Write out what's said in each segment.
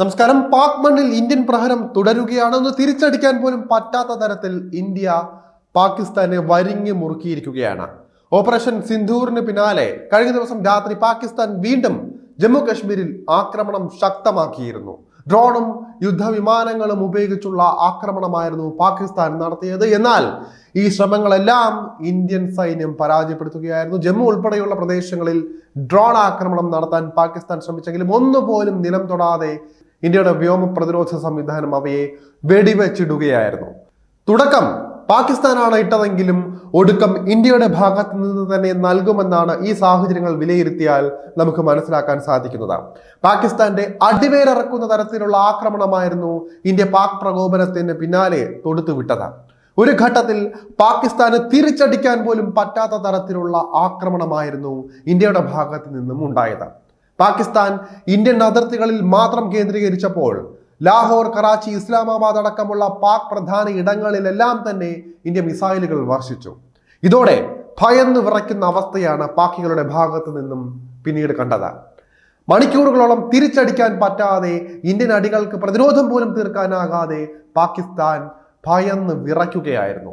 നമസ്കാരം. പാക് മണ്ണിൽ ഇന്ത്യൻ പ്രഹരം തുടരുകയാണെന്ന് തിരിച്ചടിക്കാൻ പോലും പറ്റാത്ത തരത്തിൽ ഇന്ത്യ പാകിസ്ഥാനെ വരിഞ്ഞു മുറുക്കിയിരിക്കുകയാണ്. ഓപ്പറേഷൻ സിന്ധൂറിന് പിന്നാലെ കഴിഞ്ഞ ദിവസം രാത്രി പാകിസ്ഥാൻ വീണ്ടും ജമ്മു കാശ്മീരിൽ ആക്രമണം ശക്തമാക്കിയിരുന്നു. ഡ്രോണും യുദ്ധവിമാനങ്ങളും ഉപയോഗിച്ചുള്ള ആക്രമണമായിരുന്നു പാകിസ്ഥാൻ നടത്തിയത്. എന്നാൽ ഈ ശ്രമങ്ങളെല്ലാം ഇന്ത്യൻ സൈന്യം പരാജയപ്പെടുത്തുകയായിരുന്നു. ജമ്മു ഉൾപ്പെടെയുള്ള പ്രദേശങ്ങളിൽ ഡ്രോൺ ആക്രമണം നടത്താൻ പാകിസ്ഥാൻ ശ്രമിച്ചെങ്കിലും ഒന്നുപോലും നിലം തൊടാതെ ഇന്ത്യയുടെ വ്യോമ പ്രതിരോധ സംവിധാനം അവയെ വെടിവെച്ചിടുകയായിരുന്നു. തുടക്കം പാകിസ്ഥാനാണ് ഇട്ടതെങ്കിലും ഒടുക്കം ഇന്ത്യയുടെ ഭാഗത്ത് നിന്ന് തന്നെ നൽകുമെന്നാണ് ഈ സാഹചര്യങ്ങൾ വിലയിരുത്തിയാൽ നമുക്ക് മനസ്സിലാക്കാൻ സാധിക്കുന്നത് പാകിസ്ഥാന്റെ അടിവേരിറക്കുന്ന തരത്തിലുള്ള ആക്രമണമായിരുന്നു ഇന്ത്യ പാക് പ്രകോപനത്തിന് പിന്നാലെ തൊടുത്തുവിട്ടത് ഒരു ഘട്ടത്തിൽ പാകിസ്ഥാന് തിരിച്ചടിക്കാൻ പോലും പറ്റാത്ത തരത്തിലുള്ള ആക്രമണമായിരുന്നു ഇന്ത്യയുടെ ഭാഗത്ത് നിന്നും ഉണ്ടായത്. പാകിസ്ഥാൻ ഇന്ത്യൻ അതിർത്തികളിൽ മാത്രം കേന്ദ്രീകരിച്ചപ്പോൾ ലാഹോർ കറാച്ചി ഇസ്ലാമാബാദ് അടക്കമുള്ള പാക് പ്രധാന ഇടങ്ങളിലെല്ലാം തന്നെ ഇന്ത്യ മിസൈലുകൾ വർഷിച്ചു. ഇതോടെ ഭയന്ന് വിറയ്ക്കുന്ന അവസ്ഥയാണ് പാക്കികളുടെ ഭാഗത്ത് നിന്നും പിന്നീട് കണ്ടത്. മണിക്കൂറുകളോളം തിരിച്ചടിക്കാൻ പറ്റാതെ ഇന്ത്യൻ അടികൾക്ക് പ്രതിരോധം പോലും തീർക്കാനാകാതെ പാകിസ്ഥാൻ ഭയന്ന് വിറയ്ക്കുകയായിരുന്നു.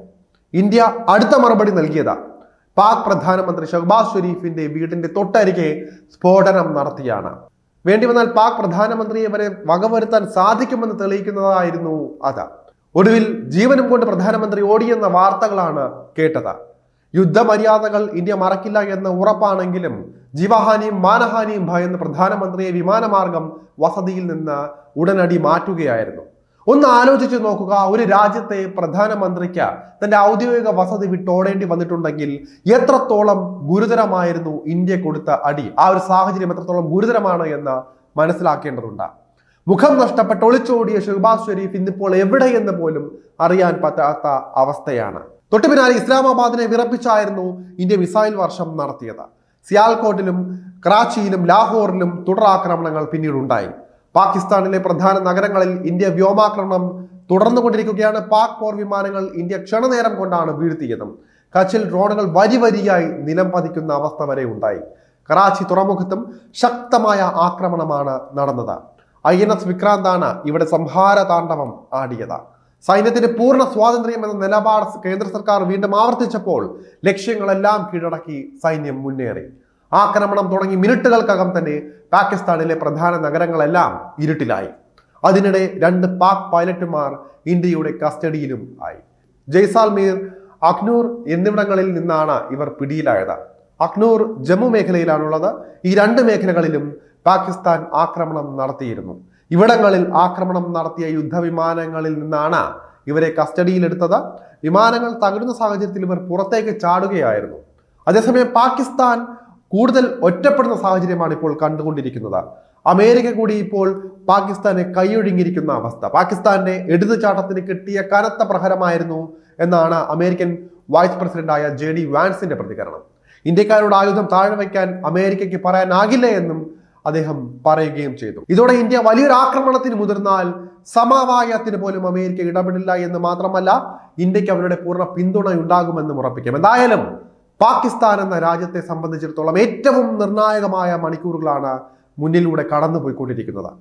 ഇന്ത്യ അടുത്ത മറുപടി നൽകിയത്. പാക് പ്രധാനമന്ത്രി ഷഹബാസ് ഷെരീഫിന്റെ വീടിന്റെ തൊട്ടരികെ സ്ഫോടനം നടത്തിയാണ്. വേണ്ടി വന്നാൽ പാക് പ്രധാനമന്ത്രിയെ വരെ വകവരുത്താൻ സാധിക്കുമെന്ന് തെളിയിക്കുന്നതായിരുന്നു അത്. ഒടുവിൽ ജീവനും കൊണ്ട് പ്രധാനമന്ത്രി ഓടിയെന്ന വാർത്തകളാണ് കേട്ടത്. യുദ്ധമര്യാദകൾ ഇന്ത്യ മറക്കില്ല എന്ന ഉറപ്പാണെങ്കിലും ജീവഹാനിയും മാനഹാനിയും ഭയന്ന് പ്രധാനമന്ത്രിയെ വിമാനമാർഗം വസതിയിൽ നിന്ന് ഉടനടി മാറ്റുകയായിരുന്നു. ഒന്ന് ആലോചിച്ച് നോക്കുക. ഒരു രാജ്യത്തെ പ്രധാനമന്ത്രിക്ക് തന്റെ ഔദ്യോഗിക വസതി വിട്ടോടേണ്ടി വന്നിട്ടുണ്ടെങ്കിൽ എത്രത്തോളം ഗുരുതരമായിരുന്നു ഇന്ത്യ കൊടുത്ത അടി? ആ ഒരു സാഹചര്യം എത്രത്തോളം ഗുരുതരമാണ് എന്ന് മനസ്സിലാക്കേണ്ടതുണ്ട്. മുഖം നഷ്ടപ്പെട്ട് ഒളിച്ചോടിയ ഷുബാസ് ഷെരീഫ് ഇന്നിപ്പോൾ എവിടെയെന്ന് പോലും അറിയാൻ പറ്റാത്ത അവസ്ഥയാണ്. തൊട്ടു പിന്നാലെ ഇസ്ലാമാബാദിനെ വിറപ്പിച്ചായിരുന്നു ഇന്ത്യ മിസൈൽ വർഷം നടത്തിയത്. സിയാൽകോട്ടിലും കറാച്ചിയിലും ലാഹോറിലും തുടർ തുടരാക്രമണങ്ങൾ പിന്നീടുണ്ടായി. പാകിസ്ഥാനിലെ പ്രധാന നഗരങ്ങളിൽ ഇന്ത്യ വ്യോമാക്രമണം തുടർന്നുകൊണ്ടിരിക്കുകയാണ് പാക് പോർ വിമാനങ്ങൾ ഇന്ത്യ ക്ഷണനേരം കൊണ്ടാണ് വീഴ്ത്തിയത്. കച്ചിൽ ഡ്രോണുകൾ വരി വരിയായി നിലം പതിക്കുന്ന അവസ്ഥ വരെ ഉണ്ടായി. കറാച്ചി തുറമുഖത്തും ശക്തമായ ആക്രമണമാണ് നടന്നത്. ഐ എൻ എസ് വിക്രാന്താണ് ഇവിടെ സംഹാര താണ്ഡവം ആടിയത്. സൈന്യത്തിന്റെ പൂർണ സ്വാതന്ത്ര്യം എന്ന നിലപാട് കേന്ദ്ര സർക്കാർ വീണ്ടും ആവർത്തിച്ചപ്പോൾ ലക്ഷ്യങ്ങളെല്ലാം കീഴടക്കി സൈന്യം മുന്നേറി. ആക്രമണം തുടങ്ങി മിനിറ്റുകൾക്കകം തന്നെ പാകിസ്ഥാനിലെ പ്രധാന നഗരങ്ങളെല്ലാം ഇരുട്ടിലായി. അതിനിടെ രണ്ട് പാക് പൈലറ്റുമാർ ഇന്ത്യയുടെ കസ്റ്റഡിയിലും ആയി. ജയ്സാൽമീർ അഖ്നൂർ എന്നിവിടങ്ങളിൽ നിന്നാണ് ഇവർ പിടിയിലായത്. അഖ്നൂർ ജമ്മു മേഖലയിലാണുള്ളത്. ഈ രണ്ട് മേഖലകളിലും പാകിസ്ഥാൻ ആക്രമണം നടത്തിയിരുന്നു. ഇവിടങ്ങളിൽ ആക്രമണം നടത്തിയ യുദ്ധവിമാനങ്ങളിൽ നിന്നാണ് ഇവരെ കസ്റ്റഡിയിലെടുത്തത്. വിമാനങ്ങൾ തകരുന്ന സാഹചര്യത്തിൽ ഇവർ പുറത്തേക്ക് ചാടുകയായിരുന്നു. അതേസമയം പാകിസ്ഥാൻ കൂടുതൽ ഒറ്റപ്പെടുന്ന സാഹചര്യമാണ് ഇപ്പോൾ കണ്ടുകൊണ്ടിരിക്കുന്നത്. അമേരിക്ക കൂടി ഇപ്പോൾ പാകിസ്ഥാനെ കൈയൊഴുങ്ങിയിരിക്കുന്ന അവസ്ഥ. പാകിസ്ഥാന്റെ എടുത്തുചാട്ടത്തിന് കിട്ടിയ കനത്ത പ്രഹരമായിരുന്നു എന്നാണ് അമേരിക്കൻ വൈസ് പ്രസിഡന്റായ ജെ ഡി വാൻസിന്റെ പ്രതികരണം. ഇന്ത്യക്കാരോട് ആയുധം താഴെ വയ്ക്കാൻ അമേരിക്കയ്ക്ക് പറയാനാകില്ല എന്നും അദ്ദേഹം പറയുകയും ചെയ്തു. ഇതോടെ ഇന്ത്യ വലിയൊരു ആക്രമണത്തിന് മുതിർന്നാൽ സമവായത്തിന് പോലും അമേരിക്ക ഇടപെടില്ല എന്ന് മാത്രമല്ല ഇന്ത്യയ്ക്ക് അവരുടെ പൂർണ പിന്തുണ ഉണ്ടാകുമെന്നും ഉറപ്പിക്കാം. എന്തായാലും പാകിസ്ഥാൻ എന്ന രാജ്യത്തെ സംബന്ധിച്ചിടത്തോളം ഏറ്റവും നിർണായകമായ മണിക്കൂറുകളാണ് മുന്നിലൂടെ കടന്നു പോയിക്കൊണ്ടിരിക്കുന്നത്